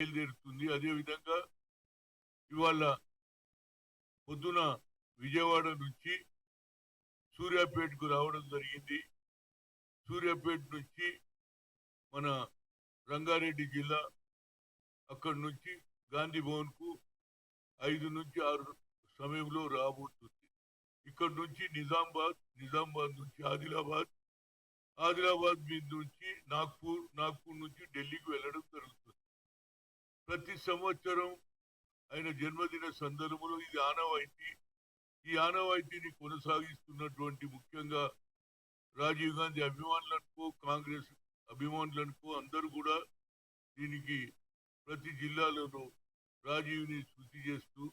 బయలుదేరుతుంది. అదేవిధంగా ఇవాళ పొద్దున విజయవాడ నుంచి సూర్యాపేటకు రావడం జరిగింది. సూర్యాపేట నుంచి మన రంగారెడ్డి జిల్లా అక్కడి నుంచి గాంధీ భవన్కు ఐదు నుంచి ఆరు సమయంలో రాబోతుంది. ఇక్కడ నుంచి నిజామాబాద్ నిజామాబాద్ నుంచి ఆదిలాబాద్ ఆదిలాబాద్ మీద నుంచి నాగ్పూర్ నాగ్పూర్ నుంచి ఢిల్లీకి వెళ్ళడం జరుగుతుంది. ప్రతి సంవత్సరం ఆయన జన్మదిన సందర్భంలో ఇది ఆనవాయితీ ఈ ఆనవాయితీని కొనసాగిస్తున్నటువంటి ముఖ్యంగా రాజీవ్ గాంధీ అభిమానులనుకో కాంగ్రెస్ అభిమానులనుకో అందరూ కూడా దీనికి ప్రతి జిల్లాలోనూ రాజీవ్ని శృతి చేస్తూ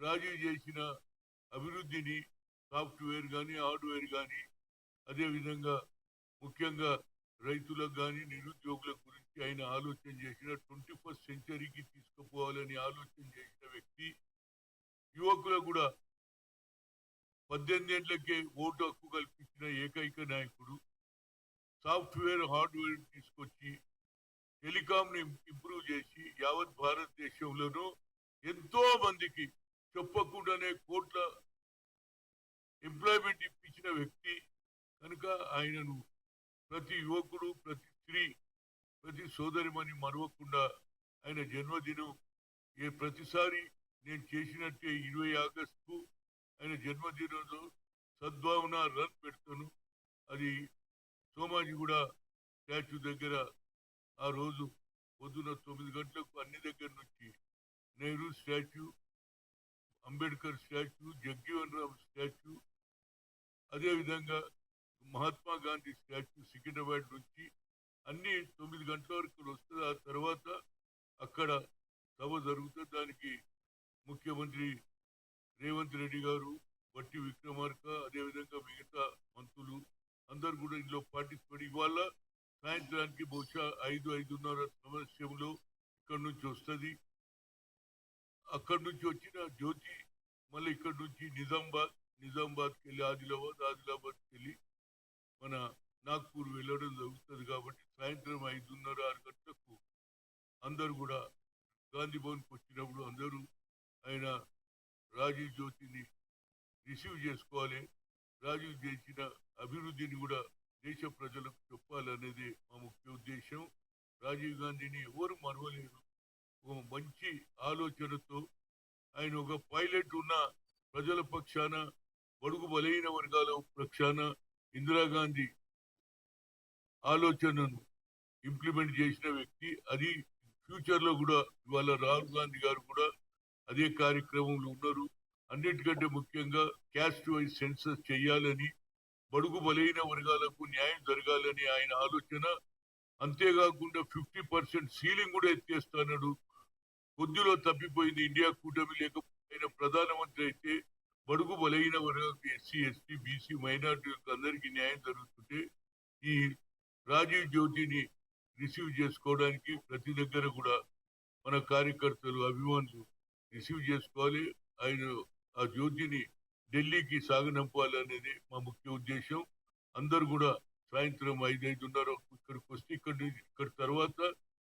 రాజీవ్ చేసిన అభివృద్ధిని సాఫ్ట్వేర్ కానీ హార్డ్వేర్ కానీ అదేవిధంగా ముఖ్యంగా రైతులకు కానీ నిరుద్యోగులకు గురించి ఆయన ఆలోచన చేసిన ట్వంటీ ఫస్ట్ సెంచరీకి తీసుకుపోవాలని ఆలోచన చేసిన వ్యక్తి యువకులకు కూడా పద్దెనిమిది ఏళ్ళకే ఓటు హక్కు కల్పించిన ఏకైక నాయకుడు సాఫ్ట్వేర్ హార్డ్వేర్ తీసుకొచ్చి టెలికాం ని ఇంప్రూవ్ చేసి యావత్ భారతదేశంలోనూ ఎంతో మందికి చెప్పకుండానే కోట్ల ఎంప్లాయ్మెంట్ ఇప్పించిన వ్యక్తి కనుక ఆయనను ప్రతి యువకుడు ప్రతి స్త్రీ ప్రతి సోదరిమని మరవకుండా ఆయన జన్మదినం ఏ ప్రతిసారి నేను చేసినట్టే ఇరవై ఆగస్టు ఆయన జన్మదినంలో సద్భావన రన్ పెడతాను. అది సోమాజిగూడ స్టాచ్యూ దగ్గర ఆ రోజు పొద్దున తొమ్మిది గంటలకు అన్ని దగ్గర నుంచి Nehru statue Ambedkar statue Jagjivan Ram statue అదేవిధంగా మహాత్మా గాంధీ స్టాచ్యూ సికింద్రాబాద్ నుంచి అన్ని తొమ్మిది గంటల వరకు వస్తుంది? ఆ తర్వాత అక్కడ సభ జరుగుతుంది. దానికి ముఖ్యమంత్రి రేవంత్ రెడ్డి గారు బట్టి విక్రమార్క అదేవిధంగా మిగతా మంత్రులు అందరు కూడా ఇందులో పార్టిసిపేట్ ఇవాళ సాయంత్రానికి బహుశా ఐదు ఐదున్నర సమస్యంలో ఇక్కడ నుంచి వస్తుంది. అక్కడి నుంచి వచ్చిన జ్యోతి మళ్ళీ ఇక్కడి నుంచి నిజామాబాద్ నిజామాబాద్కి వెళ్ళి ఆదిలాబాద్ ఆదిలాబాద్కి వెళ్ళి మన నాగ్పూర్ వెళ్ళడం జరుగుతుంది కాబట్టి సాయంత్రం ఐదున్నర ఆరు గంటలకు అందరూ కూడా గాంధీ భవన్కి వచ్చినప్పుడు అందరూ ఆయన రాజీవ్ జ్యోతిని రిసీవ్ చేసుకోవాలి. రాజీవ్ చేసిన అభివృద్ధిని కూడా దేశ ప్రజలకు చెప్పాలనేది మా ముఖ్య ఉద్దేశం. రాజీవ్ గాంధీని ఎవరు మరవలేరు. ఒక మంచి ఆలోచనతో ఆయన ఒక పైలట్ ఉన్న ప్రజల పక్షాన బడుగు బలహీన వర్గాల పక్షాన ఇందిరాగాంధీ ఆలోచనను ఇంప్లిమెంట్ చేసిన వ్యక్తి అది ఫ్యూచర్లో కూడా ఇవాళ రాహుల్ గాంధీ గారు కూడా అదే కార్యక్రమంలో ఉన్నారు. అన్నిటికంటే ముఖ్యంగా క్యాస్ట్ వైజ్ సెన్సస్ చేయాలని బడుగు బలహీన వర్గాలకు న్యాయం జరగాలని ఆయన ఆలోచన. అంతేకాకుండా ఫిఫ్టీ పర్సెంట్ సీలింగ్ కూడా ఎత్తేస్తున్నాడు కొద్దిలో తప్పిపోయింది ఇండియా కూటమి లేకపోయిన ప్రధానమంత్రి అయితే బడుగు బలహీన వర్గాలకు ఎస్సీ ఎస్టీ బీసీ మైనార్టీలకు అందరికీ న్యాయం జరుగుతుంటే ఈ రాజీవ్ జ్యోతిని రిసీవ్ చేసుకోవడానికి ప్రతి దగ్గర కూడా మన కార్యకర్తలు అభిమానులు రిసీవ్ చేసుకోవాలి. ఆయన ఆ జ్యోతిని ఢిల్లీకి సాగనంపాలనేది మా ముఖ్య ఉద్దేశం. అందరు కూడా సాయంత్రం ఐదు ఐదున్నర ఇక్కడికి వస్తే ఇక్కడ ఇక్కడ తర్వాత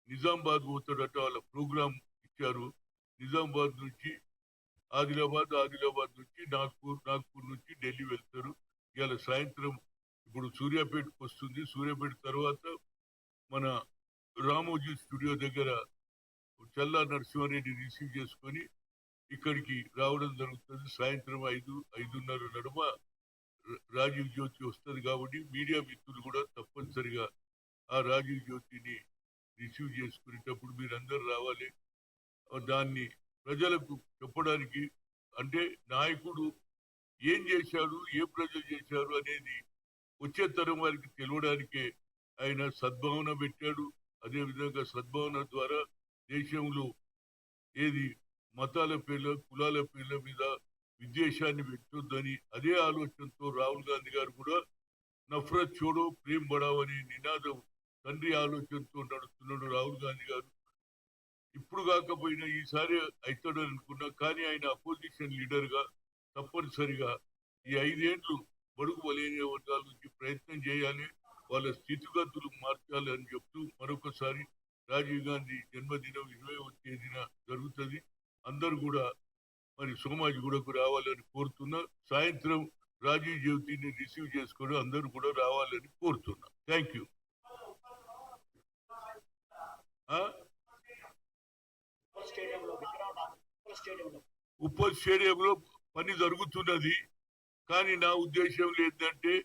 నిజామాబాద్ పోతాడట వాళ్ళ ప్రోగ్రామ్ ఇచ్చారు. నిజామాబాద్ నుంచి ఆదిలాబాద్ ఆదిలాబాద్ నుంచి నాగ్పూర్ నాగ్పూర్ నుంచి ఢిల్లీ వెళ్తారు. ఇవాళ సాయంత్రం ఇప్పుడు సూర్యాపేటకు వస్తుంది. సూర్యాపేట తర్వాత మన రామోజీ స్టూడియో దగ్గర చల్లా నరసింహారెడ్డి రిసీవ్ చేసుకొని ఇక్కడికి రావడం జరుగుతుంది. సాయంత్రం ఐదు ఐదున్నర నడుమ రాజీవ్ జ్యోతి వస్తుంది కాబట్టి మీడియా మిత్రులు కూడా తప్పనిసరిగా ఆ రాజీవ్ జ్యోతిని రిసీవ్ చేసుకునేటప్పుడు మీరందరూ రావాలి. దాన్ని ప్రజలకు చెప్పడానికి అంటే నాయకుడు ఏం చేశాడు ఏ ప్రజలు చేశారు అనేది వచ్చే తరం వారికి తెలియడానికే ఆయన సద్భావన పెట్టాడు. అదే విధంగా సద్భావన ద్వారా దేశంలో ఏది మతాల పేర్ల కులాల పేర్ల మీద విద్వేషాన్ని పెట్టొద్దని అదే ఆలోచనతో రాహుల్ గాంధీ గారు కూడా నఫరత్ చూడో ప్రేమ్ బడావ్ అనే నినాదం తండ్రి ఆలోచనతో నడుస్తున్నాడు రాహుల్ గాంధీ గారు. ఇప్పుడు కాకపోయినా ఈసారి అవుతాడు అనుకున్నా కానీ ఆయన అపోజిషన్ లీడర్గా తప్పనిసరిగా ఈ ఐదేళ్ళు బడుగు బలైన వర్గాల నుంచి ప్రయత్నం చేయాలి. వాళ్ళ స్థితిగతులు మార్చాలి అని చెప్తూ మరొకసారి రాజీవ్ గాంధీ జన్మదినం ఇరవై తేదీన జరుగుతుంది. అందరూ కూడా మరి సోమాజి గూడకు రావాలని కోరుతున్నా. సాయంత్రం రాజీవ్ జ్యోతిని రిసీవ్ చేసుకొని అందరూ కూడా రావాలని కోరుతున్నా. Thank you. ఉప్పల్ స్టేడియంలో పని జరుగుతున్నది. కానీ నా ఉద్దేశం ఏంటంటే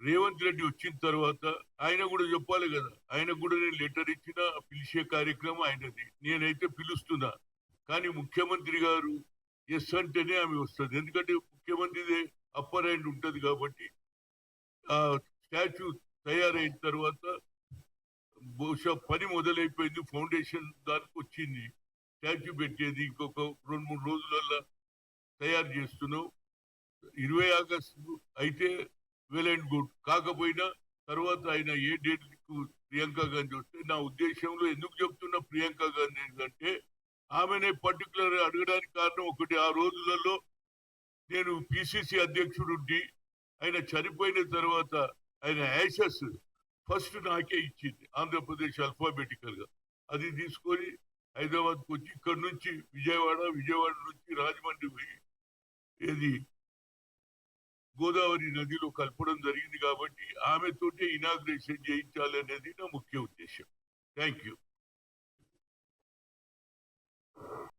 రేవంత్ రెడ్డి వచ్చిన తర్వాత ఆయన కూడా చెప్పాలి కదా. ఆయన కూడా నేను లెటర్ ఇచ్చిన పిలిచే కార్యక్రమం ఆయనది. నేనైతే పిలుస్తున్నా. కానీ ముఖ్యమంత్రి గారు ఎస్ అంటేనే ఆమె వస్తుంది. ఎందుకంటే ముఖ్యమంత్రిదే అప్పర్ హ్యాండ్ ఉంటుంది కాబట్టి ఆ స్టాచ్యూ తయారైన తర్వాత బహుశా పని మొదలైపోయింది ఫౌండేషన్ దానికి వచ్చింది. స్టాచ్యూ పెట్టేది ఇంకొక రెండు మూడు రోజులల్లో తయారు చేస్తున్నాం. ఇరవై ఆగస్టు అయితే వెల్ అండ్ గుడ్ కాకపోయినా తర్వాత ఆయన ఏ డేట్ ప్రియాంక గాంధీ వస్తే నా ఉద్దేశంలో ఎందుకు చెప్తున్నా ప్రియాంక గాంధీ ఏంటంటే ఆమెనే పర్టికులర్ అడగడానికి కారణం ఒకటి ఆ రోజులలో నేను పిసిసి అధ్యక్షుడు ఆయన చనిపోయిన తర్వాత ఆయన యాషస్ ఫస్ట్ నాకే ఇచ్చింది ఆంధ్రప్రదేశ్ అల్ఫాబెటికల్గా అది తీసుకొని హైదరాబాద్కి వచ్చి ఇక్కడ నుంచి విజయవాడ విజయవాడ నుంచి రాజమండ్రి పోయి ఏది గోదావరి నదిలో కలపడం జరిగింది కాబట్టి ఆమెతోటే ఇనాగ్రేషన్ చేయించాలనేది నా ముఖ్య ఉద్దేశం. Thank you